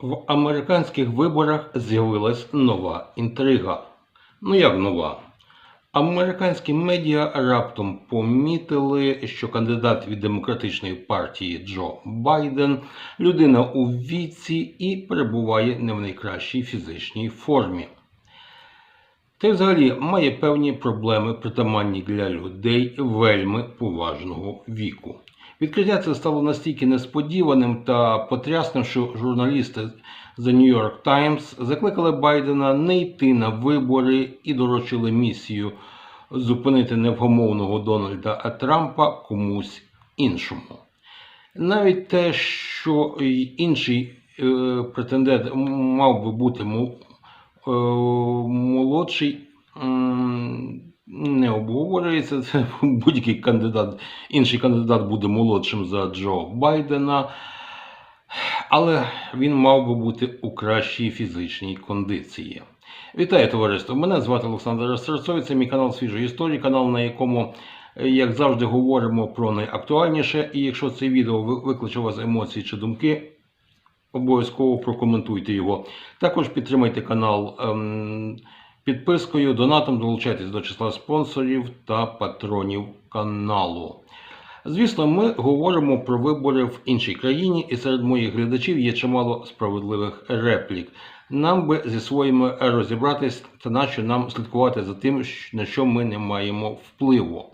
В американських виборах з'явилась нова інтрига. Ну як нова? Американські медіа раптом помітили, що кандидат від демократичної партії Джо Байден людина у віці і перебуває не в найкращій фізичній формі. Та й взагалі має певні проблеми, притаманні для людей вельми поважного віку. Відкриття це стало настільки несподіваним та потрясним, що журналісти The New York Times закликали Байдена не йти на вибори і доручили місію зупинити невгомовного Дональда Трампа комусь іншому. Навіть те, що інший е, претендент мав би бути е, молодший, обговорюється. Це будь-який кандидат, інший кандидат буде молодшим за Джо Байдена, але він мав би бути у кращій фізичній кондиції. Вітаю товариство! Мене звати Олександр Серцовий, це мій канал Свіжої історії, канал, на якому, як завжди, говоримо про найактуальніше. І якщо це відео викличе у вас емоції чи думки, обов'язково прокоментуйте його. Також підтримайте канал ем, підпискою, донатом, долучайтесь до числа спонсорів та патронів каналу. Звісно, ми говоримо про вибори в іншій країні, і серед моїх глядачів є чимало справедливих реплік. Нам би зі своїми розібратись та нащо нам слідкувати за тим, на що ми не маємо впливу.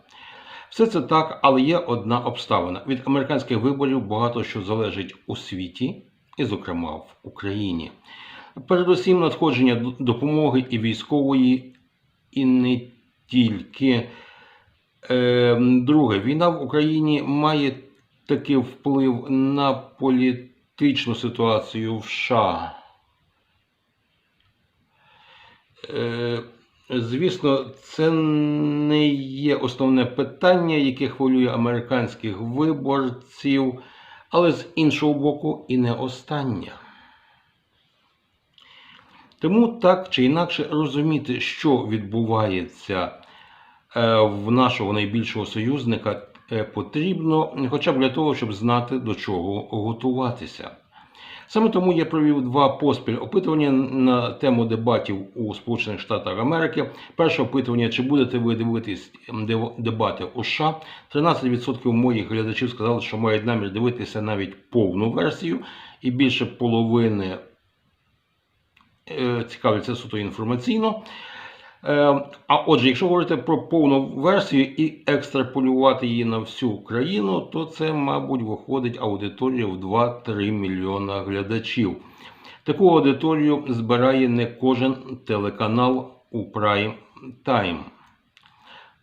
Все це так, але є одна обставина. Від американських виборів багато що залежить у світі, і, зокрема, в Україні. Передусім, надходження допомоги і військової, і не тільки. Е, Друге, війна в Україні має такий вплив на політичну ситуацію в США. Е, Звісно, це не є основне питання, яке хвилює американських виборців, але з іншого боку і не останнє. Тому так чи інакше розуміти, що відбувається е, в нашого найбільшого союзника, е, потрібно, хоча б для того, щоб знати, до чого готуватися. Саме тому я провів два поспіль опитування на тему дебатів у Сполучених Штатах Америки. Перше опитування: чи будете ви дивитись дебати у США? 13% моїх глядачів сказали, що мають намір дивитися навіть повну версію, і більше половини цікавляться суто інформаційно. Е, А отже, якщо говорити про повну версію і екстраполювати її на всю країну, то це, мабуть, виходить аудиторія в 2-3 мільйона глядачів. Таку аудиторію збирає не кожен телеканал у Prime тайм.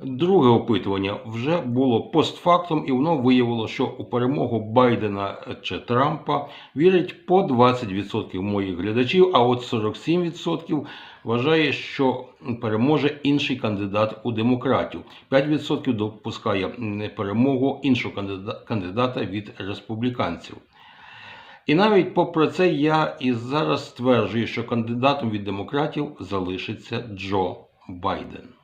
Друге опитування вже було постфактум, і воно виявило, що у перемогу Байдена чи Трампа вірять по 20% моїх глядачів, а от 47% вважає, що переможе інший кандидат у демократів. 5% допускає перемогу іншого кандидата від республіканців. І навіть попри це я і зараз стверджую, що кандидатом від демократів залишиться Джо Байден.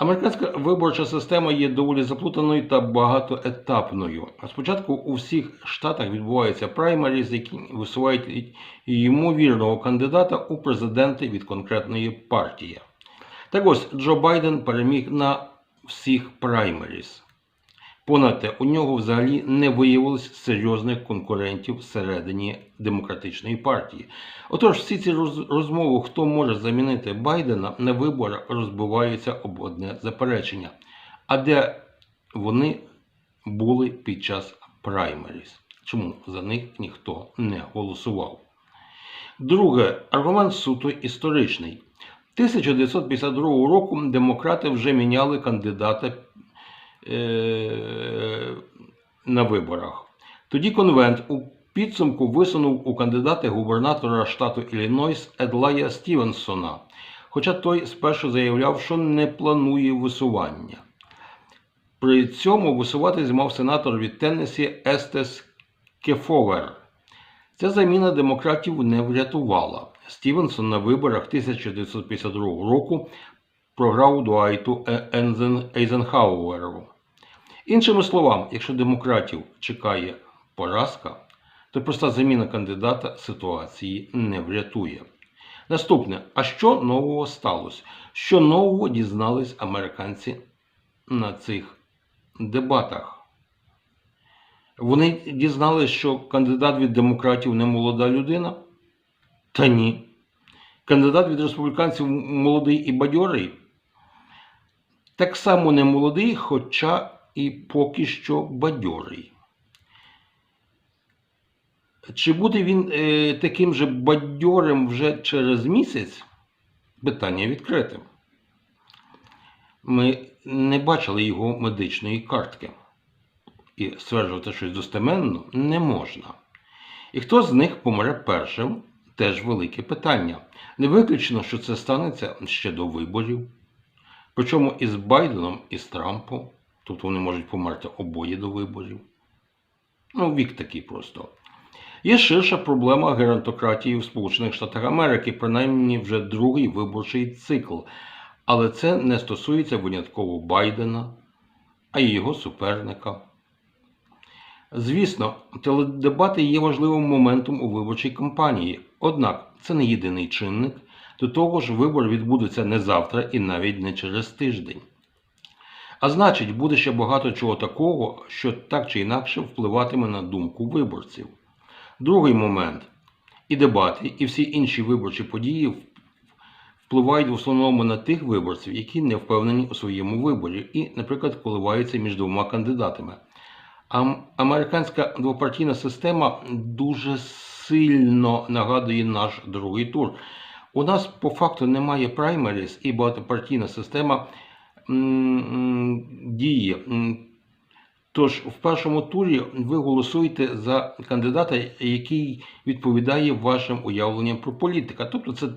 Американська виборча система є доволі заплутаною та багатоетапною. Спочатку у всіх штатах відбуваються праймеріз, які висувають ймовірного кандидата у президенти від конкретної партії. Так ось Джо Байден переміг на всіх праймеріз. Понад те, у нього взагалі не виявилось серйозних конкурентів всередині демократичної партії. Отож, всі ці роз- розмови, хто може замінити Байдена на виборах, розбиваються об одне заперечення. А де вони були під час праймеріз? Чому за них ніхто не голосував? Друге, аргумент суто історичний. 1952 року демократи вже міняли кандидата е, на виборах. Тоді конвент у підсумку висунув у кандидати губернатора штату Іллінойс Едлая Стівенсона, хоча той спершу заявляв, що не планує висування. При цьому висуватись мав сенатор від Теннесі Естес Кефовер. Ця заміна демократів не врятувала. Стівенсон на виборах 1952 року програв Дуайту Ейзенхауеру. Іншими словами, якщо демократів чекає поразка, то проста заміна кандидата ситуації не врятує. Наступне, а що нового сталося? Що нового дізнались американці на цих дебатах? Вони дізналися, що кандидат від демократів не молода людина? Та ні. Кандидат від республіканців молодий і бадьорий? Так само не молодий, хоча і поки що бадьорий. Чи буде він е, таким же бадьорим вже через місяць? Питання відкрите. Ми не бачили його медичної картки. І стверджувати щось достеменно не можна. І хто з них помре першим, теж велике питання. Не виключено, що це станеться ще до виборів. Причому і з Байденом, і з Трампом. Тобто вони можуть померти обоє до виборів. Ну, вік такий просто. Є ширша проблема геронтократії в Сполучених Штатах Америки, принаймні вже другий виборчий цикл. Але це не стосується винятково Байдена, а й його суперника. Звісно, теледебати є важливим моментом у виборчій кампанії, однак це не єдиний чинник. До того ж, вибори відбудуться не завтра і навіть не через тиждень. А значить, буде ще багато чого такого, що так чи інакше впливатиме на думку виборців. Другий момент. І дебати, і всі інші виборчі події впливають в основному на тих виборців, які не впевнені у своєму виборі, і, наприклад, коливаються між двома кандидатами. Американська двопартійна система дуже сильно нагадує наш другий тур. У нас по факту немає праймеріс, і багатопартійна система м, діє. Тож в першому турі ви голосуєте за кандидата, який відповідає вашим уявленням про політика. Тобто це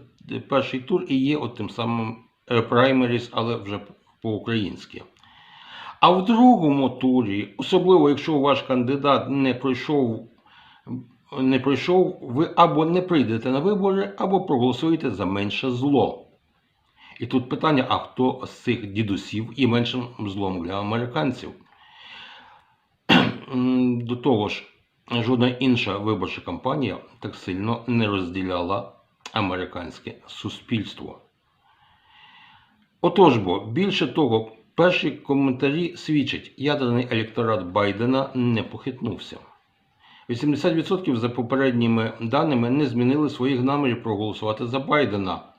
перший тур і є от тим самим праймеріс, але вже по-українськи. А в другому турі, особливо якщо ваш кандидат не пройшов, не пройшов, ви або не прийдете на вибори, або проголосуєте за менше зло. І тут питання: а хто з цих дідусів і меншим злом для американців? До того ж, жодна інша виборча кампанія так сильно не розділяла американське суспільство. Отож бо, більше того, перші коментарі свідчать, ядерний електорат Байдена не похитнувся. 80% за попередніми даними не змінили своїх намірів проголосувати за Байдена.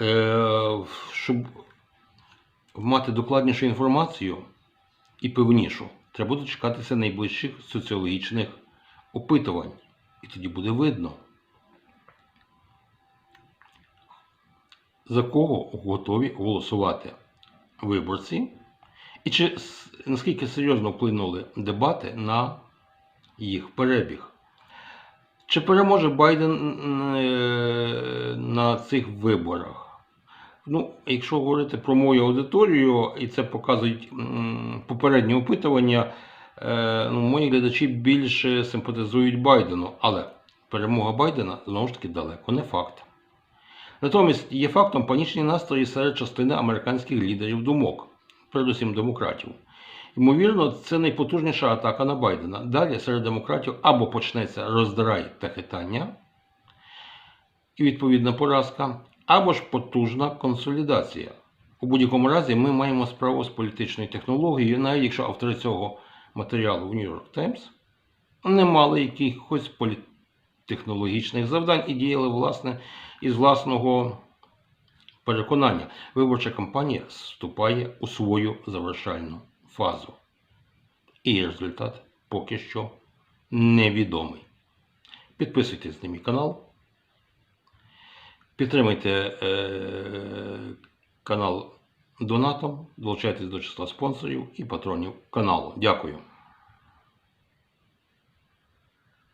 Е, щоб мати докладнішу інформацію і певнішу, треба дочекатися найближчих соціологічних опитувань. І тоді буде видно, за кого готові голосувати виборці, і чи наскільки серйозно вплинули дебати на їх перебіг. Чи переможе Байден е, на цих виборах? Ну, якщо говорити про мою аудиторію, і це показують попередні опитування, е, ну, мої глядачі більше симпатизують Байдену, але перемога Байдена знову ж таки далеко не факт. Натомість є фактом панічні настрої серед частини американських лідерів думок, передусім демократів. Ймовірно, це найпотужніша атака на Байдена. Далі серед демократів або почнеться роздрай та хитання, і відповідна поразка, або ж потужна консолідація. У будь-якому разі ми маємо справу з політичною технологією, навіть якщо автори цього матеріалу в New York Times не мали якихось політтехнологічних завдань і діяли власне із власного переконання. Виборча кампанія вступає у свою завершальну фазу. І результат поки що невідомий. Підписуйтесь на мій канал. Підтримайте е, канал донатом, долучайтесь до числа спонсорів і патронів каналу. Дякую.